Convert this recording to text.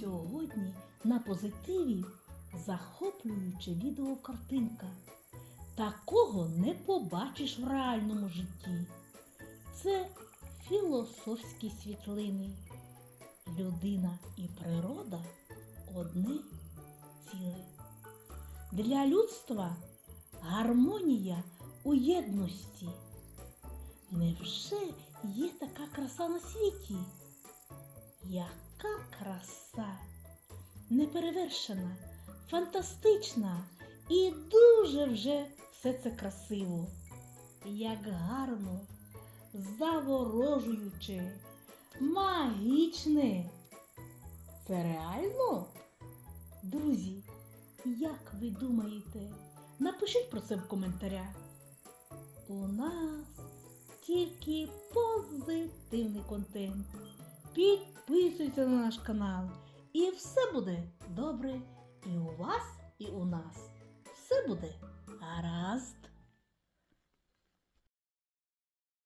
Сьогодні на позитиві захоплююча відеокартинка. Такого не побачиш в реальному житті. Це філософські світлини. Людина і природа одне ціле. Для людства гармонія у єдності. Невже є така краса на світі? Неперевершена, фантастична і дуже вже все це красиво. Як гарно, заворожуюче, магічне. Це реально? Друзі, як ви думаєте? Напишіть про це в коментарях. У нас тільки позитивний контент. Підписуйся на наш канал, і все буде добре і у вас, і у нас. Все буде гаразд.